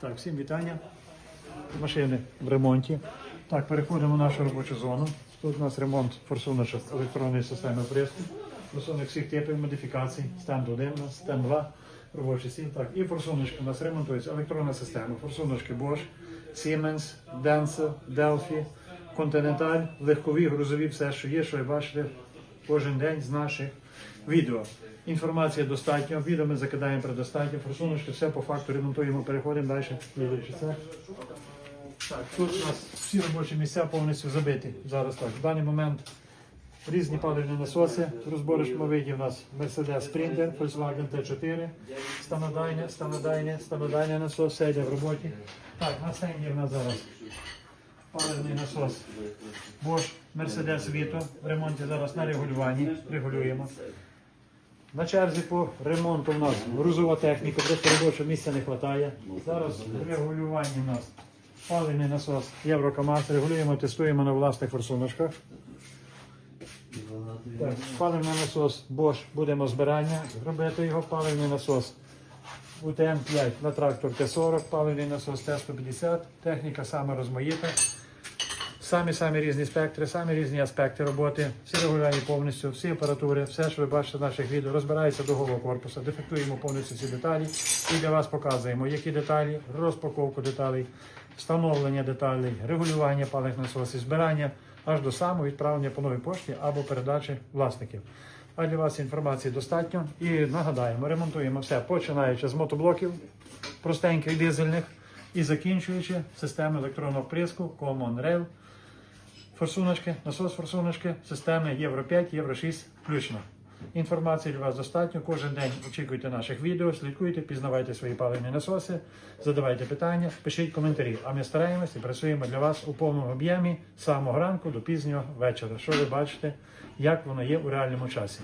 Так, всім вітання. Машини в ремонті. Так, переходимо в нашу робочу зону. Тут у нас ремонт форсуночок електронної системи вприску. Форсунок всіх типів модифікацій. Стенд 1, у нас, стенд 2, робочий стіл. Так, і форсуночки у нас ремонтується електронна система. Форсуночки Bosch, Siemens, Denso, Delphi, Continental, легкові, грузові, все, що є, що ви бачите кожен день з наших відео. Інформація достатньо, відео ми закидаємо предостатньо, форсуночки, все по факту ремонтуємо, переходимо далі. Так, тут у нас всі робочі місця повністю забиті. Зараз так. В даний момент різні паливні насоси. Розборочному виді у нас Mercedes Sprinter, Volkswagen T4, станодайне, станодайне, станодайне насос, все йде в роботі. Так, на стенді в нас зараз паливний насос Bosch Mercedes Vito. В ремонті зараз на регулюванні. Регулюємо. На черзі по ремонту в нас грузова техніка, просто робочого місця не вистачає. Зараз в у нас паливний насос Єврокамаз. Регулюємо, тестуємо на власних форсуночках. Паливний насос Bosch, будемо збирання робити його, паливний насос УТМ-5 на трактор Т-40, паливний насос Т-150, техніка саме розмаїта. Самі самі різні спектри, самі різні аспекти роботи, всі регулярні повністю, всі апаратури, все, що ви бачите в наших відео, розбирається до голого корпусу, дефектуємо повністю ці деталі і для вас показуємо, які деталі, розпаковку деталей, встановлення деталей, регулювання паливних насосів, збирання аж до самого відправлення по новій пошті або передачі власників. А для вас інформації достатньо. І нагадаємо, ремонтуємо все, починаючи з мотоблоків, простеньких дизельних і закінчуючи системи електронного вприску Common Rail, форсуночки, насос форсуночки, системи Євро 5, Євро 6 включно. Інформації для вас достатньо. Кожен день очікуйте наших відео, слідкуйте, пізнавайте свої паливні насоси, задавайте питання, пишіть коментарі. А ми стараємось і працюємо для вас у повному об'ємі з самого ранку до пізнього вечора. Що ви бачите, як воно є у реальному часі.